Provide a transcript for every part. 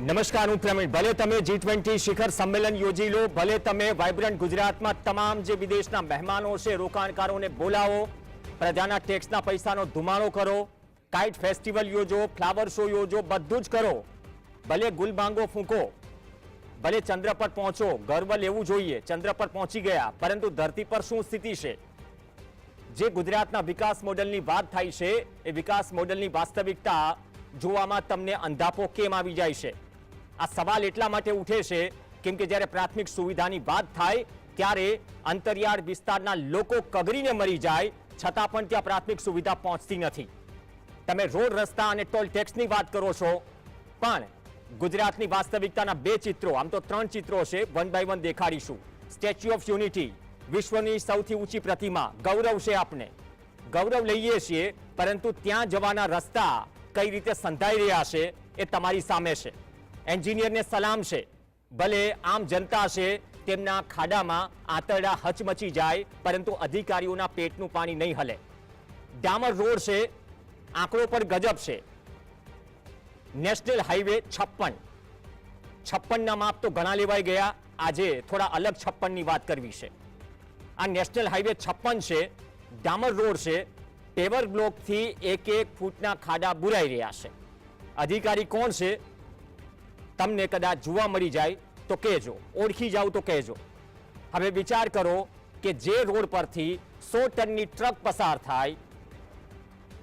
નમસ્કાર, હું પ્રવીણ. ભલે તમે જી ટ્વેન્ટી શિખર સંમેલન યોજી લો, ભલે તમે વાઇબ્રન્ટ ગુજરાતમાં તમામ જે વિદેશના મહેમાનો છે, રોકાણકારોને બોલાવો, પ્રજાના ટેક્સના પૈસાનો ધુમાડો કરો કાઇટ ફેસ્ટિવલ યોજો ફ્લાવર શો યોજો, બધું જ કરો. ભલે ગુલબાંગો ફૂંકો, ભલે ચંદ્ર પર પહોંચો, ગર્વ લેવું જોઈએ, ચંદ્ર પર પહોંચી ગયા, પરંતુ ધરતી પર શું સ્થિતિ છે? જે ગુજરાતના વિકાસ મોડલની વાત થાય છે, એ વિકાસ મોડલની વાસ્તવિકતા જોવામાં તમને અંધાપો કેમ આવી જાય છે? આ સવાલ એટલા માટે ઉઠે છે કેમ કે જ્યારે પ્રાથમિક સુવિધાની વાત થાય ત્યારે અંતરિયાળ વિસ્તારના લોકો કગરીને મરી જાય, છતાં પણ ત્યાં પ્રાથમિક સુવિધા પહોંચતી નથી. તમે રોડ, રસ્તા અને ટોલ ટેક્સની વાત કરો છો, પણ ગુજરાતની વાસ્તવિકતાના બે ચિત્રો, આમ તો ત્રણ ચિત્રો છે, વન બાય વન દેખાડીશું. સ્ટેચ્યુ ઓફ યુનિટી વિશ્વની સૌથી ઊંચી પ્રતિમા, ગૌરવ છે આપને. ગૌરવ લઈએ છીએ, પરંતુ ત્યાં જવાના રસ્તા કઈ રીતે સંધાઈ રહ્યા છે એ તમારી સામે છે. એન્જિનિયરને સલામ છે. ભલે આમ જનતા છે, તેમના ખાડામાં આંતરડા હચમચી જાય, પરંતુ અધિકારીઓના પેટનું પાણી નહીં હલે. ડામર રોડ છે, આંકડો પર ગજબ છે. નેશનલ હાઈવે છપ્પન. છપ્પનના માપ તો ઘણા લેવાઈ ગયા, આજે થોડા અલગ છપ્પનની વાત કરવી છે. આ નેશનલ હાઈવે છપ્પન છે, ડામર રોડ છે પેવર બ્લોકથી એક એક ફૂટના ખાડા બુરાઈ રહ્યા છે. અધિકારી કોણ છે તમને કદાચ જોવા મળી જાય, તો કહેજો. ઓળખી જાઓ તો કહેજો. હવે વિચાર કરો કે જે રોડ પરથી સો ટનની ટ્રક પસાર થાય,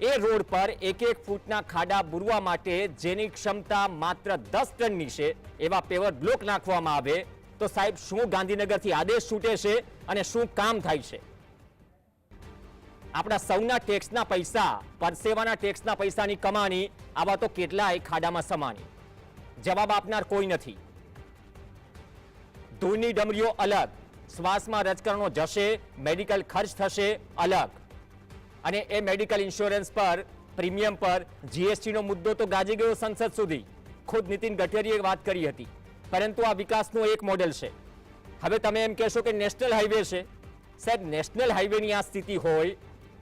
એ રોડ પર એક એક ફૂટના ખાડા બુરવા માટે જેની ક્ષમતા માત્ર દસ ટનની છે, એવા પેવર બ્લોક નાખવામાં આવે, તો સાહેબ શું ગાંધીનગરથી આદેશ છૂટે છે અને શું કામ થાય છે? આપણા સૌના ટેક્સના પૈસા, પરસેવાના ટેક્સના પૈસાની કમાણી, આવા તો કેટલાય ખાડામાં સમાણી. જવાબ આપનાર કોઈ નથી. ધૂળની ડમરીઓ અલગ, શ્વાસમાં રજકરણો જશે, મેડિકલ ખર્ચ થશે અલગ. અને એ મેડિકલ ઇન્સ્યોરન્સ પર, પ્રીમિયમ પર, જીએસટીનો મુદ્દો તો ગાજી ગયો સંસદ સુધી. ખુદ નીતિન ગડકરીએ વાત કરી હતી. પરંતુ આ વિકાસનું એક મોડેલ છે. હવે તમે એમ કહેશો કે નેશનલ હાઈવે છે. સાહેબ, નેશનલ હાઈવેની આ સ્થિતિ હોય,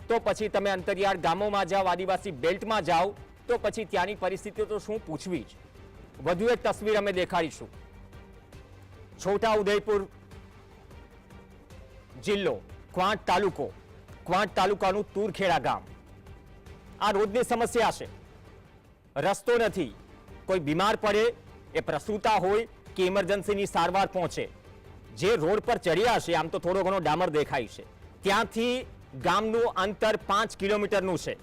તો પછી તમે અંતરિયાળ ગામોમાં જાઓ, આદિવાસી બેલ્ટમાં જાઓ, તો પછી ત્યાંની પરિસ્થિતિઓ તો શું પૂછવી જ. વધુ એક તસવીર અમે દેખાડીશું. છોટા ઉદયપુર જિલ્લો, ક્વાંટ તાલુકો, ક્વાંટ તાલુકાનું તુરખેડા ગામ. આ રોજની સમસ્યા છે. રસ્તો નથી. કોઈ બીમાર પડે, એ પ્રસૂતા હોય કે ઇમરજન્સીની સારવાર પહોંચે. જે રોડ પર ચડ્યા છે, આમ તો થોડો ઘણો ડામર દેખાય છે. ત્યાંથી ગામનું અંતર પાંચ કિલોમીટરનું છે.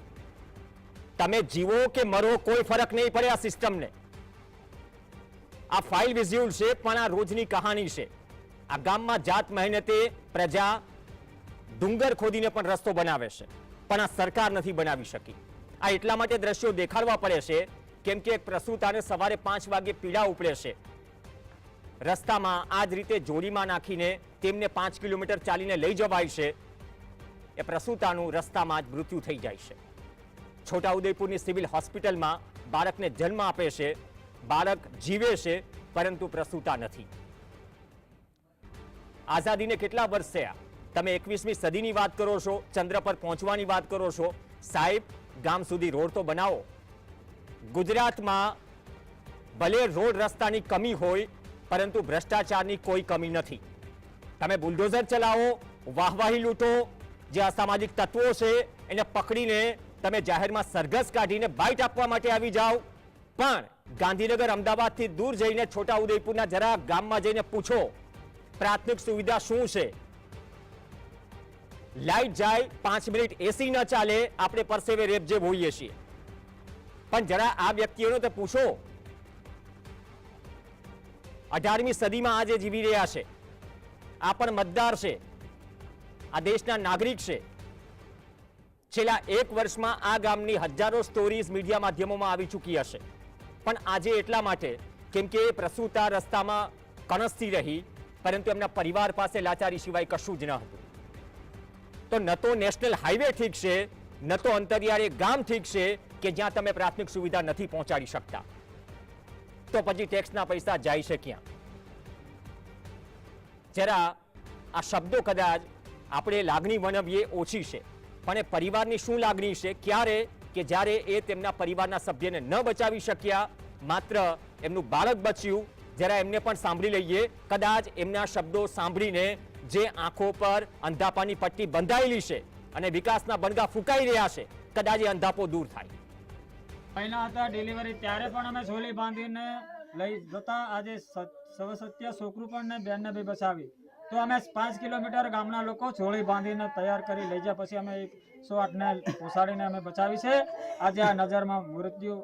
તમે જીવો કે મરો, કોઈ ફરક નહીં પડે આ સિસ્ટમને. આ ફાઇલ વિઝ્યુઅલ છે, પણ આ રોજની કહાની છે. આ ગામમાં જાત મહેનતે પ્રજા ડુંગર ખોદીને પણ રસ્તો બનાવે છે, પણ આ સરકાર નથી બનાવી શકી. આ એટલા માટે દ્રશ્યો દેખાડવા પડે છે, કેમ કે એક પ્રસૂતાને સવારે પાંચ વાગે પીડા ઉપડે છે. રસ્તામાં આ જ રીતે જોડીમાં નાખીને તેમને પાંચ કિલોમીટર ચાલીને લઈ જવાય છે. એ પ્રસૂતાનું રસ્તામાં જ મૃત્યુ થઈ જાય છે. છોટાઉદેપુરની સિવિલ હોસ્પિટલમાં બાળકને જન્મ આપે છે. બાળક જીવે છે, પરંતુ પ્રસૂતા નથી. આઝાદીને કેટલા વર્ષ થયા? તમે એકવીસમી સદીની વાત કરો છો, ચંદ્ર પર પહોંચવાની વાત કરો છો. સાહેબ, ગામ સુધી રોડ તો બનાવો. ગુજરાતમાં ભલે રોડ રસ્તાની કમી હોય, પરંતુ ભ્રષ્ટાચારની કોઈ કમી નથી. તમે બુલડોઝર ચલાવો, વાહવાહી લૂંટો, જે અસામાજિક તત્વો છે, એને પકડીને તમે જાહેરમાં સરઘસ કાઢીને બાઇટ આપવા માટે આવી જાઓ. પણ ગાંધીનગર અમદાવાદથી દૂર જઈને છોટા ઉદયપુરના જરા ગામમાં જઈને પૂછો, પ્રાથમિક સુવિધા શું છે? લાઈટ જાય, પાંચ મિનિટ એસી ન ચાલે, આપણે પરસેવે રેપજેબ હોઈએ છીએ. પણ જરા આ વ્યક્તિઓને તો પૂછો. અઢારમી સદીમાં આજે જીવી રહ્યા છે. આ પણ મતદાર છે. આ દેશના નાગરિક છે. છેલ્લા એક વર્ષમાં આ ગામની હજારો સ્ટોરીઝ મીડિયા માધ્યમોમાં આવી ચૂકી હશે. પણ આજે એટલા માટે, કેમ કે પ્રસૂતા રસ્તામાં કણસતી રહી, પરંતુ એમના પરિવાર પાસે લાચારી સિવાય કશું જ ન હતું. તો ન તો નેશનલ હાઈવે ઠીક છે, ન તો અંતરિયાળે ગામ ઠીક છે, કે જ્યાં તમે પ્રાથમિક સુવિધા નથી પહોંચાડી શકતા. તો પછી ટેક્સના પૈસા જાય છે ક્યાં? જરા આ શબ્દો કદાચ આપણે લાગણી વણવીએ ઓછી છે, પણ એ પરિવારની શું લાગણી છે, ક્યારે કે જ્યારે એ તેમના પરિવારના સભ્યને ન બચાવી શક્યા, માત્ર એમનું બાળક બચ્યું, જરા એમને પણ સાંભળી લઈએ. કદાચ એમના શબ્દો સાંભળીને જે આંખો પર અંધાપાની પટ્ટી બંધાયેલી છે અને વિકાસના બણગા ફૂંકાઈ રહ્યા છે, કદાચ એ અંધાપો દૂર થાય. પહેલા હતા ડિલિવરી ત્યારે પણ અમે છોલી બાંધીને લઈ જતા આજે સવસત્ય છોકરું પણ બેનને બી બચાવી. તો અમે પાંચ કિલોમીટર ગામના લોકો છોલી બાંધીને તૈયાર કરી લઈ ગયા પછી અમે એકસો આઠને પોસાડીને અમે બચાવી છે. આજે આ નજરમાં મૃત્યુ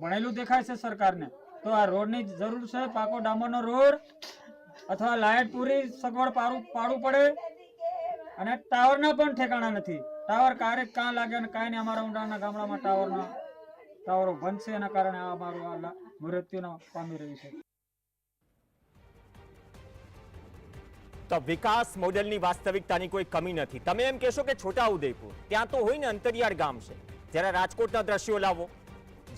ભણેલું દેખાય છે સરકારને. તો આ રોડની જરૂર છે, પાકો ડામરનો રોડ અથવા લાઇટ પૂરી સગવડ પાડું, પાડવું પડે. અને ટાવરના પણ ઠેકાણા નથી. ટાવર ક્યારેક કાં લાગે અને કાંઈ નહીં, અમારા ઊંડાણના ગામડામાં ટાવરના ટાવરો બનશે એના કારણે આ અમારું મૃત્યુના પામી રહ્યું છે. તો વિકાસ મોડેલની વાસ્તવિકતાની કોઈ કમી નથી. તમે એમ કહેશો કે છોટા ઉદયપુર ત્યાં તો હોય ને અંતરિયાળ ગામ છે. જ્યારે રાજકોટના દ્રશ્યો લાવો,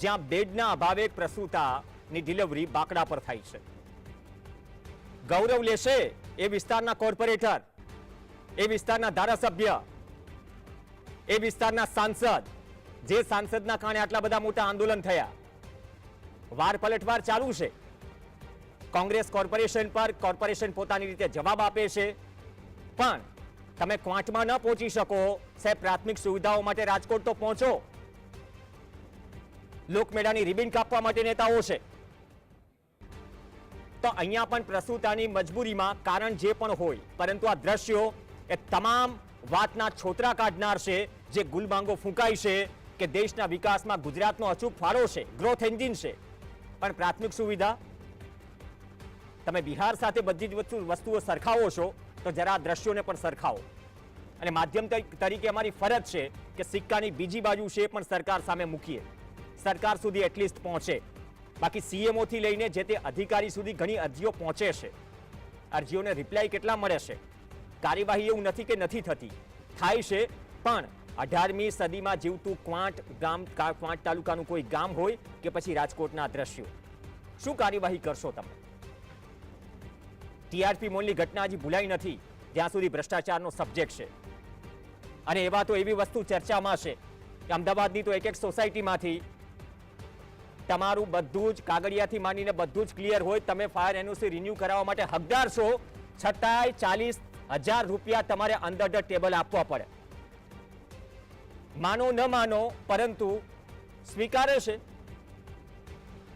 જ્યાં બેડના અભાવે પ્રસૂતાની ડિલિવરી બાકડા પર થાય છે. ગૌરવ લેશે એ વિસ્તારના કોર્પોરેટર, એ વિસ્તારના ધારાસભ્ય, એ વિસ્તારના સાંસદ, જે સાંસદના કારણે આટલા બધા મોટા આંદોલન થયા. વાર પલટવાર ચાલુ છે. કોંગ્રેસ કોર્પોરેશન પર કોર્પોરેશન પોતાની રીતે જવાબ આપે છે. પણ તમે ક્વાંટમાં ન પહોંચી શકો. સાહેબ, પ્રાથમિક સુવિધાઓ માટે રાજકોટ તો પહોંચો. લોકમેળાની રિબિન કાપવા માટે નેતાઓ છે. તો અહીંયા પણ પ્રસૂતાની મજબૂરીમાં કારણ જે પણ હોય, પરંતુ આ દ્રશ્યો એ તમામ વાતના છોતરા કાઢનાર છે, જે ગુલબાંગો ફૂંકાય છે કે દેશના વિકાસમાં ગુજરાતનો અચૂક ફાળો છે ગ્રોથ એન્જિન છે. પણ પ્રાથમિક સુવિધા તમે બિહાર સાથે બધી જ વસ્તુ વસ્તુઓ સરખાવો છો, તો જરા આ દ્રશ્યોને પણ સરખાવો. અને માધ્યમ તરી- તરીકે અમારી ફરજ છે કે સિક્કાની બીજી બાજુ છે પણ સરકાર સામે મૂકીએ. સરકાર સુધી એટલીસ્ટ પહોંચે. બાકી સીએમઓથી લઈને જે તે અધિકારી સુધી ઘણી અરજીઓ પહોંચે છે. અરજીઓને રિપ્લાય કેટલા મળે છે? કાર્યવાહી એવું નથી કે નથી થતી. થાય છે, પણ અઢારમી સદીમાં જીવતું ક્વાંટ ગામ ક્વાંટ તાલુકાનું કોઈ ગામ હોય કે પછી રાજકોટના દ્રશ્યો. શું કાર્યવાહી કરશો તમે? ટીઆરપી મોલની ઘટના હજી ભૂલાઈ નથી. જ્યાં સુધી ભ્રષ્ટાચારનો સબ્જેક્ટ છે. અને એવા તો એવી વસ્તુ ચર્ચામાં છે કે અમદાવાદની તો એક એક સોસાયટીમાંથી તમારું બધું જ કાગળિયાથી માંડીને બધું જ ક્લિયર હોય, તમે ફાયર એનઓસી રિન્યુ કરાવવા માટે હકદાર છો, છતાંય ચાલીસ હજાર રૂપિયા તમારે અંદર ધ ટેબલ આપવા પડે. માનો ન માનો, પરંતુ સ્વીકારે છે.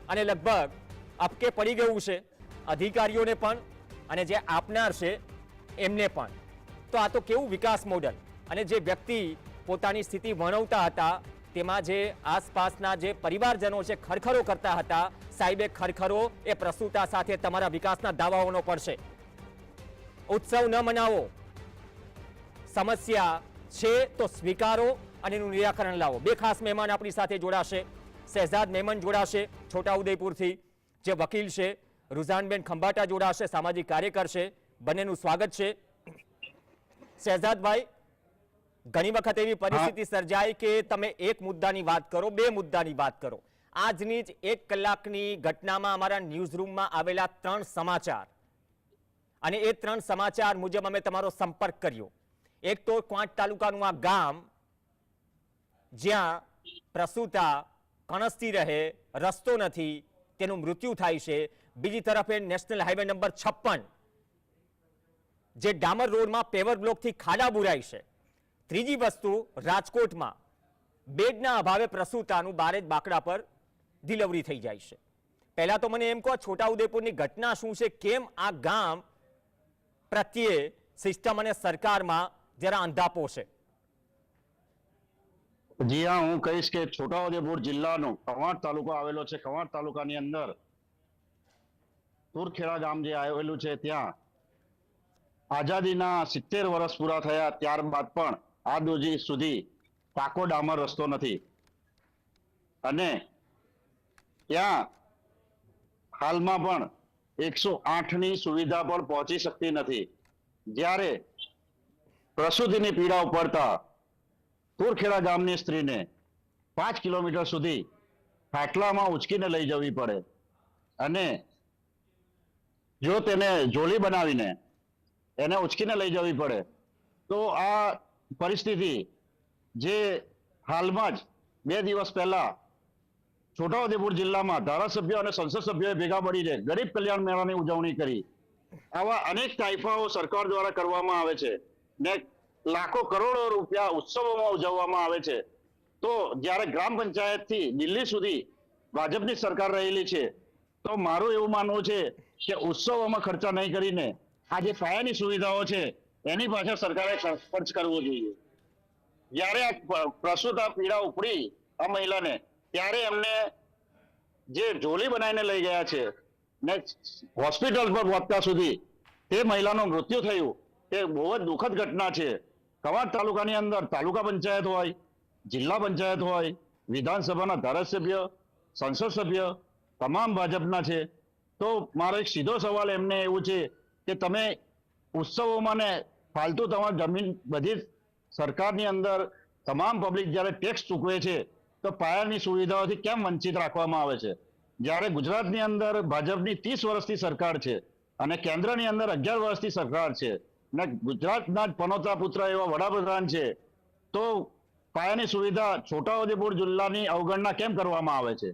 અને લગભગ અપકે પડી ગયું છે. અધિકારીઓને પણ અને જે આપનાર છે, એમને પણ. તો આ તો કેવું વિકાસ મોડલ? અને જે વ્યક્તિ પોતાની સ્થિતિ વર્ણવતા હતા, તેમાં જે આસપાસના જે પરિવારજનો છે, ખરખરો કરતા હતા, સાહેબે ખરખરો એ પ્રસૂતા સાથે તમારા વિકાસના દાવાઓનો પડશે. ઉત્સવ ન મનાવો. સમસ્યા છે, તો સ્વીકારો અને એનું નિરાકરણ લાવો. બે ખાસ મહેમાન આપણી સાથે જોડાશે. શહેજાદ મહેમાન જોડાશે, છોટાઉદેપુરથી જે વકીલ છે રૂઝાનબેન ખંભાટા જોડાશે સામાજિક કાર્યકર છે બંનેનું સ્વાગત છે. શહેજાદભાઈ ઘણી વખત એવી પરિસ્થિતિ સર્જાય કે તમે એક મુદ્દાની વાત કરો બે મુદ્દાની વાત કરો. આજની જ એક કલાકની ઘટનામાં અમારા ન્યૂઝરૂમમાં આવેલા ત્રણ સમાચાર. અને એ ત્રણ સમાચાર મુજબ અમે તમારો સંપર્ક કર્યો. એક તો ક્વાંટ તાલુકાનું આ ગામ જ્યાં પ્રસૂતા કણસતી રહે રસ્તો નથી તેનું મૃત્યુ થાય છે. બીજી તરફે નેશનલ હાઈવે નંબર છપ્પન, જે ડામર રોડમાં પેવર બ્લોકથી ખાડા બુરાય છે. ત્રીજી વસ્તુ, રાજકોટમાં બેડના અભાવે પ્રસૂતાનું બારે જ બાકડા પર ડિલિવરી થઈ જાય છે. પહેલાં તો મને એમ કહો, છોટાઉદેપુરની ઘટના શું છે? કેમ આ ગામ પ્રત્યે સિસ્ટમ અને સરકારમાં જરા અંધાપો છે? જી હા, હું કહીશ કે છોટાઉદેપુર જિલ્લાનો કવાંટ તાલુકો આવેલો છે. કવાંટ તાલુકાની અંદર તુરખેડા ગામ જે આવેલું છે ત્યાં આઝાદીના સિત્તેર વર્ષ પૂરા થયા ત્યારબાદ પણ આ દોજી સુધી પાકો ડામર રસ્તો નથી. અને ત્યાં હાલમાં પણ એકસો ની સુવિધા પણ પહોંચી શકતી નથી. જ્યારે પ્રસૂતિની પીડા ઉપડતા તુરખેડા ગામની સ્ત્રીને પાંચ કિલોમીટર સુધી ખાટલામાં ઉચકીને લઈ જવી પડે. અને જો તેને જોલી બનાવીને એને ઉચકીને લઈ જવી પડે, તો આ પરિસ્થિતિ જે હાલમાં જ બે દિવસ પહેલા છોટાઉદેપુર જિલ્લામાં ધારાસભ્યો અને સંસદ સભ્યોએ ભેગા મળીને ગરીબ કલ્યાણ મેળાની ઉજવણી કરી. આવા અનેક તાઇફાઓ સરકાર દ્વારા કરવામાં આવે છે ને લાખો કરોડો રૂપિયા ઉત્સવોમાં ઉજવવામાં આવે છે. તો જ્યારે ગ્રામ પંચાયતથી દિલ્હી સુધી ભાજપની સરકાર રહેલી છે, તો મારું એવું માનવું છે કે ઉત્સવોમાં ખર્ચા નહીં કરીને આ જે પાયાની સુવિધાઓ છે, એની પાછળ સરકારે ખર્ચ કરવો જોઈએ. જ્યારે આ પ્રસૂત આ પીડા ઉપડી આ મહિલાને, ત્યારે એમને જે જોલી બનાવીને લઈ ગયા છે ને હોસ્પિટલ પર પહોંચતા સુધી તે મહિલાનું મૃત્યુ થયું. તે બહુ જ દુઃખદ ઘટના છે. કવાડ તાલુકાની અંદર તાલુકા પંચાયત હોય, જિલ્લા પંચાયત હોય, વિધાનસભાના ધારાસભ્ય, સંસદ સભ્ય, તમામ ભાજપના છે. તો મારો એક સીધો સવાલ એમને એવું છે કે તમે ઉત્સવોમાં ને ફાલતુ તમારી જમીન બધી સરકારની અંદર તમામ પબ્લિક જ્યારે ટેક્સ ચૂકવે છે, તો પાયાની સુવિધાઓથી કેમ વંચિત રાખવામાં આવે છે? જ્યારે ગુજરાતની અંદર ભાજપની ત્રીસ વર્ષથી સરકાર છે અને કેન્દ્રની અંદર અગિયાર વર્ષથી સરકાર છે ને ગુજરાતના જ પનોતા પુત્ર એવા વડાપ્રધાન છે, તો પાયાની સુવિધા છોટાઉદેપુર જિલ્લાની અવગણના કેમ કરવામાં આવે છે?